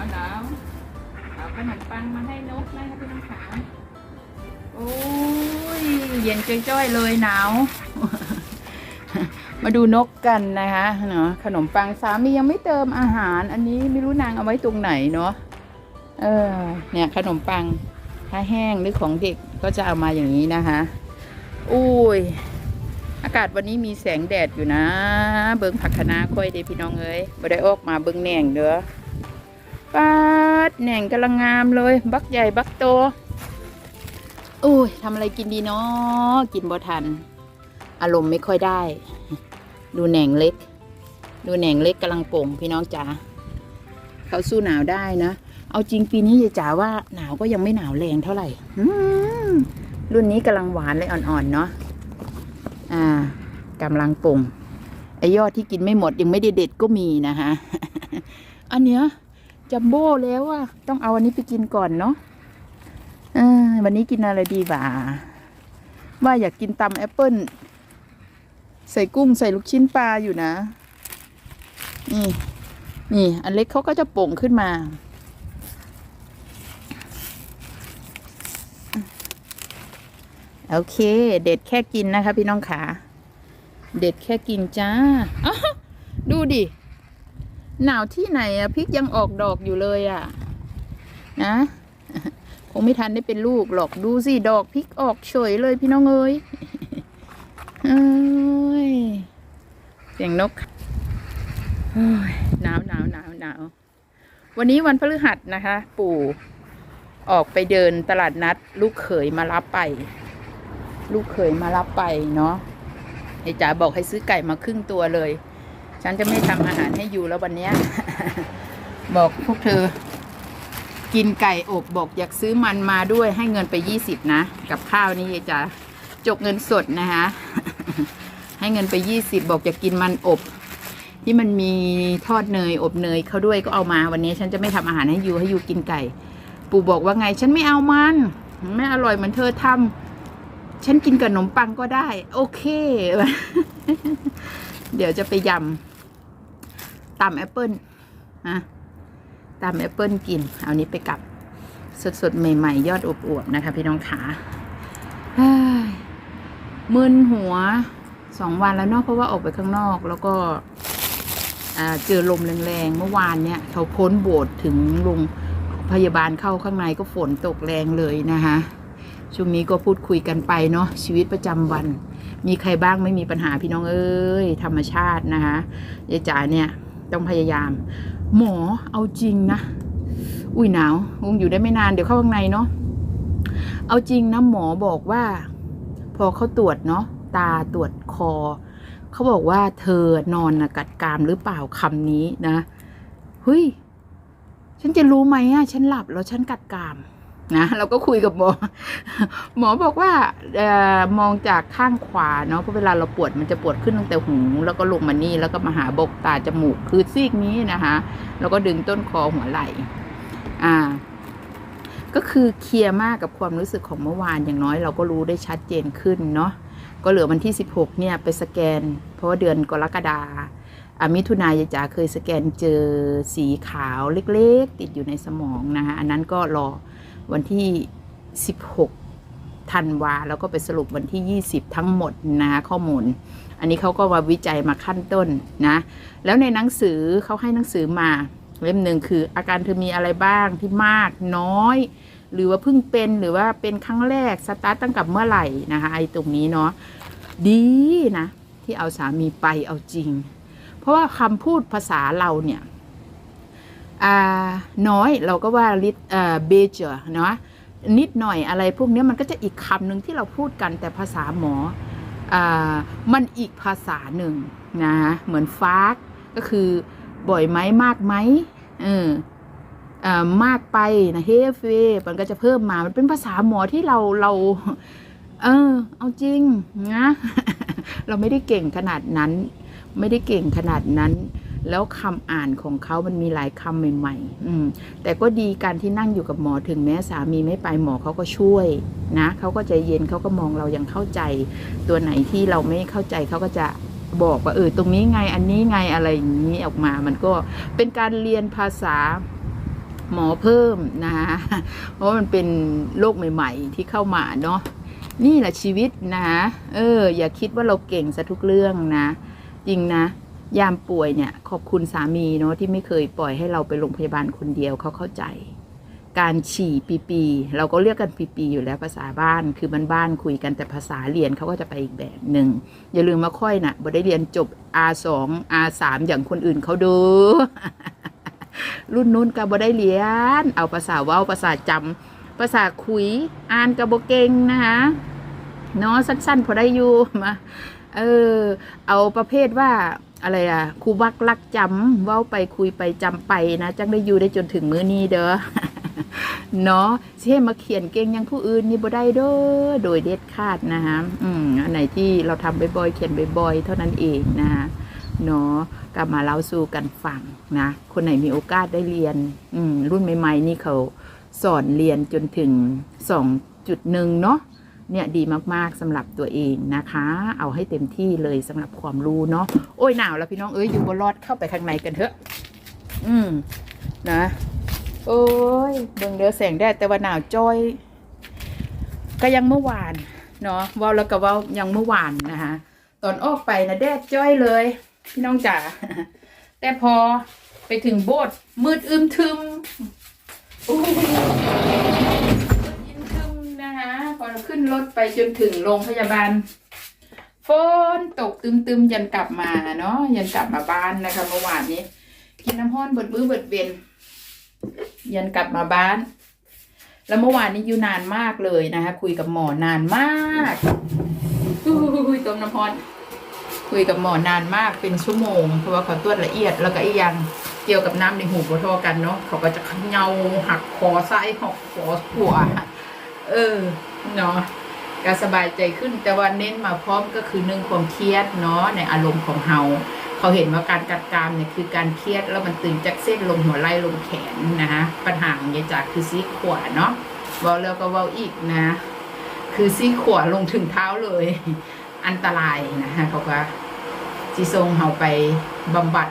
าวหนาวเอาขนมปังมาให้นกนะคะพี่น้องขาโอ้ยเย็นจ้อยๆเลยหนาว มาดูนกกันนะคะเนาะขนมปังสามียังไม่เติมอาหาร อันนี้ไม่รู้นางเอาไว้ตรงไหนเนาะเออเนี่ยขนมปังถ้าแห้งหรือของเด็กก็จะเอามาอย่างนี้นะคะอุ้ยอากาศวันนี้มีแสงแดดอยู่นะ เบิ้งผักคะน้าค่อยเด้พี่น้องเอ้ยบ่ได้ออกมาเบิ้งแหน่งเด้อ ปาดแหน่งกำลังงามเลย บักใหญ่บักโตอุ้ยทำอะไรกินดีเนาะกินบ่ทัน อารมณ์ไม่ค่อยได้ ดูแหน่งเล็ก ดูแหน่งเล็กกำลังโป่งพี่น้องจ๋าเขาสู้หนาวได้นะ เอาจริงปีนี้ยายจ๋าว่าหนาวก็ยังไม่หนาวแรงเท่าไหร่รุ่นนี้กำลังหวานเลยอ่อนๆเนาะอ่ากำลังโป่งไอยอดที่กินไม่หมดยังไม่ได้เด็ดก็มีนะคะอันเนี้ย จัมโบ้แล้วอะต้องเอาอันนี้ไปกินก่อนเนาะวันนี้กินอะไรดีบ่าว่าอยากกินตำแอปเปิ้ลใส่กุ้งใส่ลูกชิ้นปลาอยู่นะ นี่ นี่ อันเล็กเขาก็จะโป่งขึ้นมา โอเค เด็ดแค่กินนะคะพี่น้องขา เด็ดแค่กินจ้า ดูดิ หนาวที่ไหนอะพริกยังออกดอกอยู่เลยอะนะคงไม่ทันได้เป็นลูกหรอกดูสิดอกพริกออกเฉยเลยพี่น้องเอ้ยเอ้ยเสียงนกหนาวหนาวหนาวหนาววันนี้วันพฤหัสนะคะ ปู่ออกไปเดินตลาดนัด ลูกเขยมารับไป ลูกเขยมารับไปเนาะไอจ๋าบอกให้ซื้อไก่มาครึ่งตัวเลย ฉันจะไม่ทำอาหารให้อยู่แล้ววันเนี้ยบอกพวกเธอ กินไก่อบบอกอยากซื้อมันมาด้วยให้เงินไปยี่สิบนะ กับข้าวนี่จ๋าจกเงินสดนะคะให้เงินไปยี่สิบบอกจะกินมันอบที่มันมีทอดเนยอบเนยเขาด้วยก็เอามาวันนี้ ฉันจะไม่ทำอาหารให้ยูให้ยูกินไก่ ปู่บอกว่าไง ฉันไม่เอามันไม่อร่อยเหมือนเธอทำฉันกินกับขนมปังก็ได้ โอเค เดี๋ยวจะไปยำ ตำแอปเปิลนะตำแอปเปิลกิน เอานี้ไปกับสดๆ ใหม่ๆ ยอดอวบๆ นะคะ พี่น้องขาเฮ้ยมึนหัวสองวันแล้วเนาะเพราะว่าออกไปข้างนอกแล้วก็เจอลมแรงๆ เมื่อวานเนี่ยเขาพ้นโบสถ์ถึงโรงพยาบาลเข้าข้างในก็ฝนตกแรงเลยนะคะช่วงนี้ก็พูดคุยกันไปเนาะชีวิตประจำวัน มีใครบ้างไม่มีปัญหาพี่น้องเอ้ยธรรมชาตินะคะยายจ๋าเนี่ย ต้องพยายาม หมอเอาจริงนะ อุ้ยหนาวคงอยู่ได้ไม่นานเดี๋ยวเข้าข้างในเนาะเอาจริงนะหมอบอกว่า พอเขาตรวจเนาะตาตรวจคอ เขาบอกว่าเธอนอนนะกัดกรามหรือเปล่าคำนี้นะเฮ้ยฉันจะรู้ไหมอะฉันหลับแล้วฉันกัดกราม นะเราก็คุยกับหมอ หมอบอกว่าออมองจากข้างขวาเนาะเพราะเวลาเราปวดมันจะปวดขึ้นตั้งแต่หูแล้วก็ลงมานี่แล้วก็มาหาบกตาจมูกคือซีกนี้นะคะแล้วก็ดึงต้นคอหัวไหล่อ่า ก็คือเคลียร์มากกับความรู้สึกของเมื่อวานอย่างน้อยเราก็รู้ได้ชัดเจนขึ้นเนาะก็เหลือวันที่ 16 เนี่ยไปสแกน เพราะว่าเดือนกรกฎาอามิถุนายจ๋าเคยสแกนเจอสีขาวเล็กๆ ติดอยู่ในสมองนะคะอันนั้นก็รอ วันที่ 16ธันวาแล้วก็ไปสรุปวันที่ 20 ทั้งหมดนะข้อมูล อันนี้เขาก็มาวิจัยมาขั้นต้นนะ แล้วในหนังสือเขาให้หนังสือมาเล่มหนึ่งคืออาการเธอมีอะไรบ้างที่มากน้อย หรือว่าเพิ่งเป็นหรือว่าเป็นครั้งแรกสตาร์ตตั้งกับเมื่อไหร่นะคะไอ้ตรงนี้เนาะดีนะ ที่เอาสามีไปเอาจริง เพราะว่าคำพูดภาษาเราเนี่ย น้อยเราก็ว่าลิตเบเจอเนาะนิดหน่อยอะไรพวกนี้มันก็จะอีกคำหนึ่งที่เราพูดกันแต่ภาษาหมออมันอีกภาษาหนึ่งนะเหมือนฟากก็คือบ่อยไหมมากไหมเออมากไปนะเฮฟเวมันก็จะเพิ่มมา มันเป็นภาษาหมอที่เราเราเออ เอาจริงนะ เราไม่ได้เก่งขนาดนั้น ไม่ได้เก่งขนาดนั้น แล้วคำอ่านของเขามันมีหลายคำใหม่ๆ อืม แต่ก็ดีการที่นั่งอยู่กับหมอถึงแม้สามีไม่ไปหมอเขาก็ช่วยนะเขาก็ใจเย็นเขาก็มองเราอย่างเข้าใจ ตัวไหนที่เราไม่เข้าใจเขาก็จะบอกว่าเออตรงนี้ไงอันนี้ไงอะไรอย่างนี้ออกมา มันก็เป็นการเรียนภาษาหมอเพิ่มนะเพราะมันเป็นโรคใหม่ ๆ ที่เข้ามาเนาะนี่แหละชีวิตนะ เออ อย่าคิดว่าเราเก่งซะทุกเรื่องนะ จริงนะ ยามป่วยเนี่ยขอบคุณสามีเนาะที่ไม่เคยปล่อยให้เราไปโรงพยาบาลคนเดียวเขาเข้าใจ การฉี่ปีปีเราก็เรียกกันปีปีอยู่แล้วภาษาบ้านคือบ้านคุยกันแต่ภาษาเรียนเขาก็จะไปอีกแบบหนึ่งอย่าลืมมาค่อยนะ่ะบ่ได้เรียนจบ R2 R3 อย่างคนอื่นเขาดูรุ่นนู้นก็บ่ได้เรียน เอาภาษาเว้าภาษาจำภาษาคุย อ่านกระบเก่งนะคะเนาะสั้นๆพอได้อยู่มาเออ เอาประเภทว่า อะไรอะครูบักลักจำเว้าไปคุยไปจำไปนะจังได้อยู่ได้จนถึงมื้อนี้เด้อเนาะสิให้มาเขียนเก่งย่างผู้อื่นนี่บ่ได้เด้อโดยเด็ดขาดนะคะอืมอันไหนที่เราทำบ่อยๆเขียนบ่อยๆเท่านั้นเองนะคะเนาะกลับมาเล่าสู่กันฟังนะ คนไหนมีโอกาสได้เรียน อืมรุ่นใหม่ ๆ นี่เขาสอนเรียนจนถึง2.1เนาะ เนี่ยดีมากๆสำหรับตัวเองนะคะ เอาให้เต็มที่เลยสำหรับความรู้เนาะโอ้ยหนาวแล้วพี่น้องเอ้ยอยู่บนรอดเข้าไปข้างในกันเถอะ อืมนะโอ้ยเบิ่งเดือแสงแดดแต่ว่าหนาวจ้อย ก็ยังเมื่อวานเนาะว่าแล้วก็ว่ายังเมื่อวานนะคะตอนออกไปนะแดดจ้อยเลย พี่น้องจ๋าแต่พอไปถึงโบสถ์มืดอึมทึม ขึ้นรถไปจนถึงโรงพยาบาลฝนตกตึมๆยันกลับมาเนาะยันกลับมาบ้านนะคะเมื่อวานนี้ กินน้ำห้อนเบิดมือเบิดเวนยันกลับมาบ้าน แล้วเมื่อวานนี้อยู่นานมากเลยนะคะคุยกับหมอนานมากอุ้ยต้มน้ำห้อนคุยกับหมอนานมากเป็นชั่วโมง เพราะว่าเขาตรวจละเอียดแล้วก็อีกอย่างเกี่ยวกับน้ำในหูบ่ทอกันเนาะเขาก็จะเขย่าหักคอซ้ายหักคอขวา เออเนาะก็สบายใจขึ้นแต่ว่าเน้นมาพร้อมก็คือหนึ่งความเครียดเนาะในอารมณ์ของเฮาเขาเห็นว่าการกัดกรามเนี่ยคือการเครียดแล้วมันตึงจากเส้นลงหัวไหล่ลงแขนนะคะปัญหาของยายจากคือซีขวาเนาะเว้าแล้วก็เว้าอีกนะ คือซีขวาลงถึงเท้าเลย อันตรายนะคะเขาก็จีทรงเฮาไปบำบัด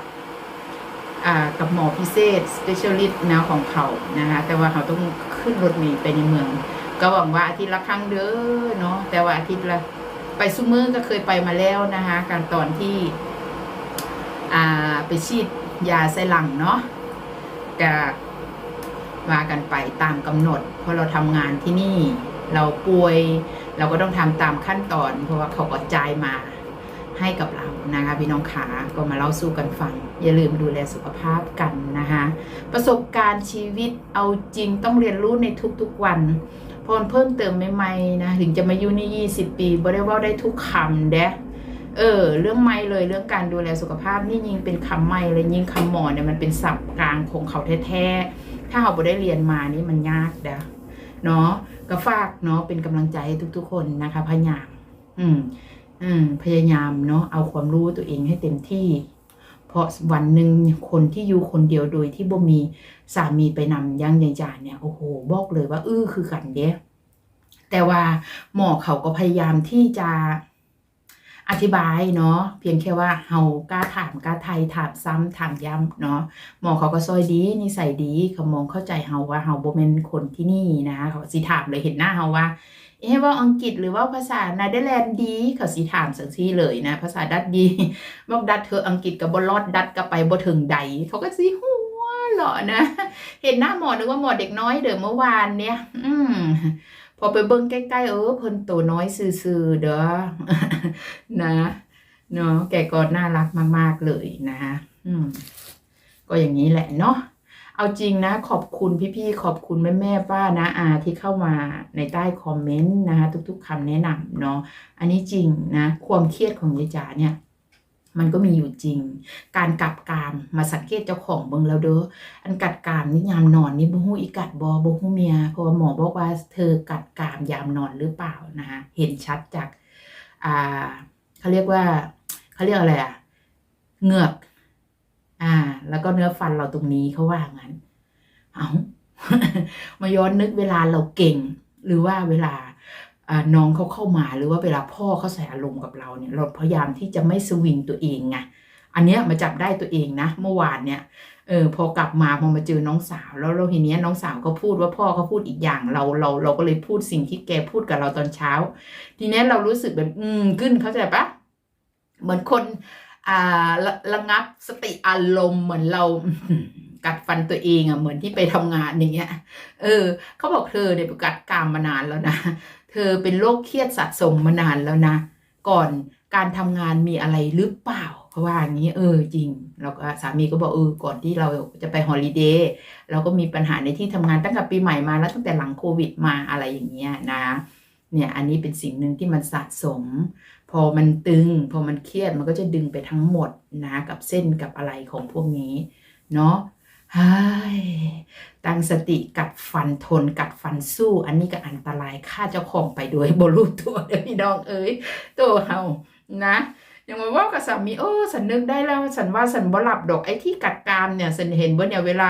กับหมอพิเศษ specialist นวของเขานะคะแต่ว่าเขาต้องขึ้นรถเมล์ไปในเมือง ก็หวังว่าอาทิตย์ละครั้งเด้อเนาะแต่ว่าอาทิตย์ละไปซุมือก็เคยไปมาแล้วนะคะ การตอนที่ อ่าไปฉีดยาไซรังเนาะก็ว่ากันไปตามกำหนด เพราะเราทำงานที่นี่ เราป่วย เราก็ต้องทำตามขั้นตอน เพราะว่าเขาก็จ่ายมาให้กับเรานะคะพี่น้องขาก็มาเล่าสู่กันฟัง อย่าลืมดูแลสุขภาพกันนะคะประสบการณ์ชีวิตเอาจริงต้องเรียนรู้ในทุกๆวัน พอเพิ่มเติมใหม่ๆนะถึงจะมาอยู่นี่20ปีบ่ได้ว่าได้ทุกคำเด้เออ เรื่องไม่เลยเรื่องการดูแลสุขภาพนี่ยิ่งเป็นคำไม่เลยยิ่งคำหมอเนี่ยมันเป็นศัพท์กลางของเขาแท้ๆถ้าเราบ่ได้เรียนมานี่มันยากเด้อเนาะก็ฝากเนาะเป็นกำลังใจให้ทุก ๆ คนนะคะพยายามอืมอืมพยายามเนาะเอาความรู้ตัวเองให้เต็มที่ เพราะวันหนึ่งคนที่อยู่คนเดียวโดยที่บ่มี สามีไปนำยังยังจานเนี่ยโอ้โหบอกเลยว่าอื้อคือกันเด้แต่ว่าหมอเขาก็พยายามที่จะอธิบายเนาะเพียงแค่ว่าเฮากล้าถามกล้าไทยถามซ้ำถามย้ำเนาะหมอเขาก็ซอยดีนิสัยดีเขามองเข้าใจเฮาว่าเฮาบ่แม่นคนที่นี่นะเขาสิถามเลยเห็นหน้าเฮาว่าเอ๊ะว่าอังกฤษหรือว่าภาษาเนเธอร์แลนด์ดีเขาสิถามสังซี่เลยนะ ภาษาดัตดีบอกดัตเธออังกฤษกับบอลอดดัตก็ไปบ่ถึงใดเขาก็สิหัว เหรอนะ เห็นหน้าหมอนึกว่าหมอเด็กน้อยเด้อเมื่อวานเนี่ย อืมพอไปเบิ่งใกล้ๆเออเพิ่นโตน้อยซื่อๆเด้อนะเนาะแกก็น่ารักมากๆเลยนะคะอืม ก็อย่างนี้แหละเนาะเอาจริงนะขอบคุณพี่ๆขอบคุณแม่ๆป้านะอาที่เข้ามาในใต้คอมเมนต์นะคะทุกๆคำแนะนำเนาะอันนี้จริงนะ ความเครียดของยายจ๋าเนี่ย มันก็มีอยู่จริง การกัดกามมาสังเกตเจ้าของเบิ่งแล้วเด้อ อันกัดกามนี่ยามนอนนี่บ่ฮู้อีกัดบ่บ่ฮู้เมีย เพราะว่าหมอบอกว่าเธอกัดกามยามนอนหรือเปล่านะคะเห็นชัดจาก อ่าเขาเรียกว่าเขาเรียกอะไรอะเหงือก อ่า แล้วก็เนื้อฟันเราตรงนี้เขาว่างั้น เอามาย้อนนึกเวลาเราเก่ง หรือว่าเวลา น้องเขาเข้ามาหรือว่าเวลาพ่อเขาใส่อารมณ์กับเราเนี่ยเราพยายามที่จะไม่สวิงตัวเองไงอันเนี้ยมาจับได้ตัวเองนะ เมื่อวานเนี่ยเออพอกลับมาพอมาเจอน้องสาวแล้วเราทีเนี้ยน้องสาวก็พูดว่าพ่อเขาพูดอีกอย่างเราเราเราก็เลยพูดสิ่งที่แกพูดกับเราตอนเช้า ทีเนี้ยเรารู้สึกแบบอืมขึ้นเข้าใจปะเหมือนคนอ่าระระงับสติอารมณ์เหมือนเรากัดฟันตัวเองอะเหมือนที่ไปทำงานอย่างเงี้ย เออเขาบอกเธอเนี่ยไปกัดกรรมมานานแล้วนะ เธอเป็นโรคเครียดสะสมมานานแล้วนะ ก่อนการทำงานมีอะไรหรือเปล่าเขาว่าอย่างนี้เออจริงแล้วก็สามีก็บอกเออก่อนที่เราจะไปฮอลิเดย์เราก็มีปัญหาในที่ทำงานตั้งแต่ปีใหม่มาแล้วตั้งแต่หลังโควิดมาอะไรอย่างเงี้ยนะเนี่ยอันนี้เป็นสิ่งหนึ่งที่มันสะสม พอมันตึง พอมันเครียดมันก็จะดึงไปทั้งหมดนะกับเส้นกับอะไรของพวกนี้เนาะ ตั้งสติกัดฟันทนกัดฟันสู้ อันนี้ก็อันตรายฆ่าเจ้าของไปโดยบรูตัวเด้อพี่น้องเอ้ยตัวเฮานะอย่างมาว่ากับสามีโอ้สันนึกได้แล้วสันว่าสันบ่หลับดอกไอ้ที่กัดกรามเนี่ยสันเห็นว่าเนี่ยเวลา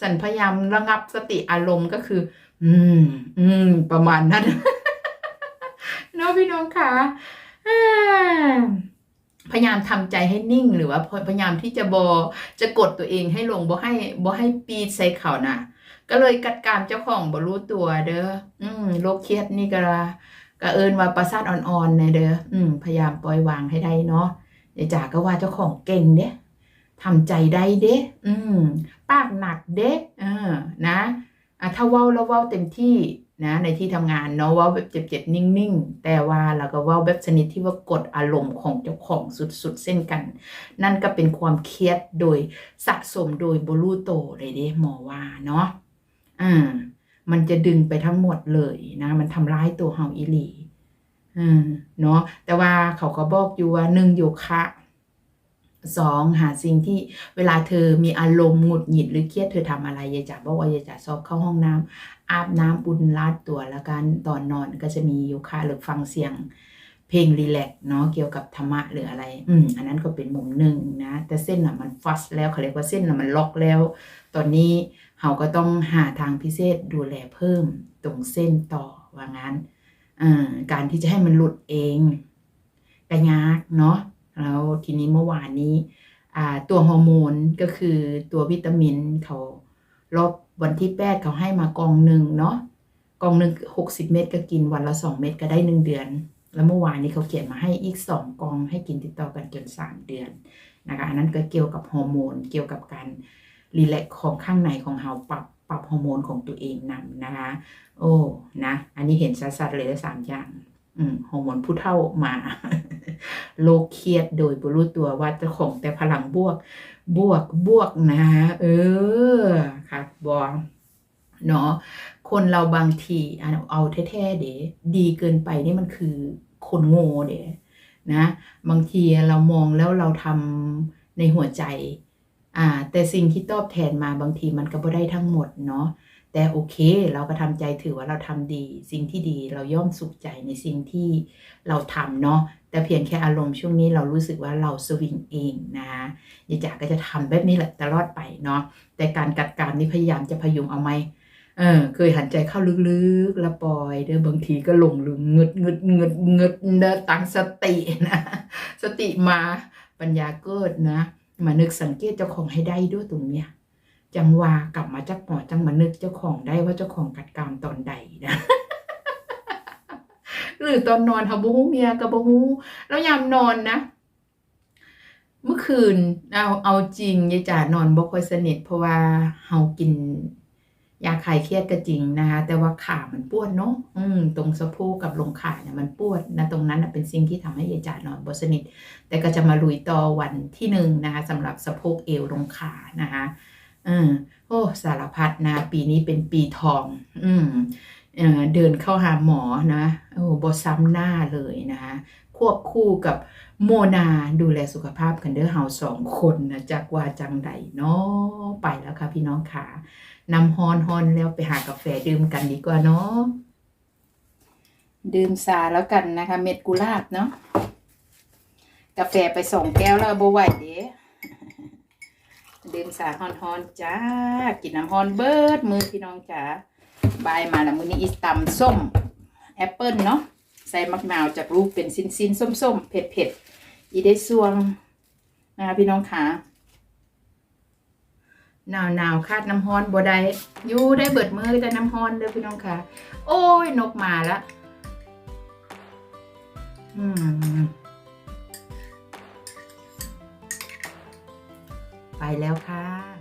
สันพยายามระงับสติอารมณ์ก็คือ อืม อืม ประมาณนั้นเนาะพี่น้องค่ะอ่า พยายามทำใจให้นิ่งหรือว่าพยายามที่จะบอจะกดตัวเองให้ลงบ่ให้บ่ให้ปีดใส่เขาน่ะ ก็เลยกัดกามเจ้าของบ่รู้ตัวเด้ออืมโรคเครียดนี่ก็ก็เอินว่าประสาทอ่อนๆเนี่ยเด้ออืมพยายามปล่อยวางให้ได้เนาะเดี๋ยจ๋าก็ว่าเจ้าของเก่งเด้ทำใจได้เด้อืมปากหนักเด้เออนะอะถ้าเว้าแล้วเว้าเต็มที่ นะในที่ทำงานเนาะว้าแบบเจ็บๆนิ่งๆ แต่ว่าเราก็ว้าแบบชนิดที่ว่ากดอารมณ์ของเจ้าของสุดๆเส้นกัน นั่นก็เป็นความเครียดโดยสะสมโดยบรูโตเลยเด้หมอว่าเนาะอ่ามันจะดึงไปทั้งหมดเลยนะ มันทำร้ายตัวเฮาอีหลีอืมเนาะแต่ว่าเขาก็บอกอยู่ว่าหนึ่งโยคะ สองหาสิ่งที่เวลาเธอมีอารมณ์หงุดหงิดหรือเครียดเธอทำอะไรยายจ๋าบอกว่ายายจ๋าชอบเข้าห้องน้ำอาบน้ำอุ่นลาดตัวแล้วกันตอนนอนก็จะมีโยคะหรือฟังเสียงเพลงรีแลกซ์เนาะเกี่ยวกับธรรมะหรืออะไร อืมอันนั้นก็เป็นมุมหนึ่งนะ แต่เส้นอะมันฟัสแล้วเขาเรียกว่าเส้นอะมันล็อกแล้ว ตอนนี้เราก็ต้องหาทางพิเศษดูแลเพิ่มตรงเส้นต่อว่างั้นอ่าการที่จะให้มันหลุดเองก็ยากเนาะ ทีนี้เมื่อวานนี้ตัวฮอร์โมนก็คือตัววิตามินเขารอบวันที่แปดเขาให้มากองหนึ่งเนาะกองหนึ่งหกสิบเม็ดก็กินวันละสองเม็ดก็ได้หนึ่งเดือน แล้วเมื่อวานนี้เขาเขียนมาให้อีกสองกองให้กินติดต่อกันจนสามเดือนนะคะอันนั้นก็เกี่ยวกับฮอร์โมนเกี่ยวกับการรีแลกซ์ของข้างในของเราปรับปรับฮอร์โมนของตัวเองนำนะคะ โอ้นะ อันนี้เห็นชัดๆเลยสามอย่าง อืมฮอร์โมนผู้เท่ามา โรคเครียดโดยบรู้ตัวว่าจ้าของแต่พลังบวก บวกบวกนะ เออครับบอเนาะคนเราบางทีเอาแท้ๆเด๋ดีเกินไปนี่มันคือคนโง่เด๋นะบางทีเรามองแล้วเราทำในหัวใจอ่าแต่สิ่งที่ตอบแทนมาบางทีมันก็บ่ได้ทั้งหมดเนาะแต่โอเค เราก็ทำใจถือว่าเราทำดี สิ่งที่ดีเราย่อมสุขใจในสิ่งที่เราทำเนาะ แต่เพียงแค่อารมณ์ช่วงนี้เรารู้สึกว่าเราสวิงเองนะยายจ๋าก็จะทำแบบนี้แหละตลอดไปเนาะแต่การกัดกรามนี่พยายามจะพยุงเอาไหมเออเคยหันใจเข้าลึกๆ แล้วปล่อยเด้อบางทีก็หลงลืมเงึดเงึดเงึดเงึดเนอตั้งสตินะ สติมาปัญญาเกิดนะ มานึกสังเกตเจ้าของให้ได้ด้วยตรงเนี้ยจังว่ากลับมาจากหมอจังมานึกเจ้าของได้ว่าเจ้าของกัดกรามตอนใดนะ หรือตอนนอนเขาบฮูเมียกับบูฮูแล้วยามนอนนะ เมื่อคืนเอาเอาจริงยายจ๋านอนบ่ค่อยสนิทเพราะว่าเฮากินยาคลายเครียดก็จริงนะคะ แต่ว่าขามันปวดเนาะอืม ตรงสะโพกกับลงขาเนี่ยมันปวดนะตรงนั้นนะเป็นสิ่งที่ทำให้ยายจ๋านอนบ่สนิท แต่ก็จะมาลุยต่อวันที่หนึ่งนะคะสำหรับสะโพกเอวลงขานะคะอืมโอ้สารพัดนะ ปีนี้เป็นปีทอง อืม เดินเข้าหาหมอนะโอ้บอซ้ำหน้าเลยนะคะควบคู่กับโมนาดูแลสุขภาพกันเด้อเฮาสองคนนะจากว่าจังใดเนาะไปแล้วค่ะพี่น้องขานำฮอนฮอนแล้วไปหากาแฟดื่มกันดีกว่าเนาะดื่มซาแล้วกันนะคะ เม็ดกุหลาบเนาะกาแฟไปสองแก้วแล้วบ่ไหวเด้ดื่มสาฮอนฮอนจ้า กินน้ำฮอนเบิดมือพี่น้องจ๋า บายมาแล้วมือนี้อิสตำส้มแอปเปิลเนาะใส่มะนาวจากรูปเป็นสิ้นๆส้มๆเผ็ดๆอีได้ซวงนะคะพี่น้องขาหนาวหนาวคาดน้ำฮอนบัวได้ยู่ได้เบิดมือแต่น้ำฮอนเด้อพี่น้องขาโอ้ยนกมาละอืมไปแล้วค่ะ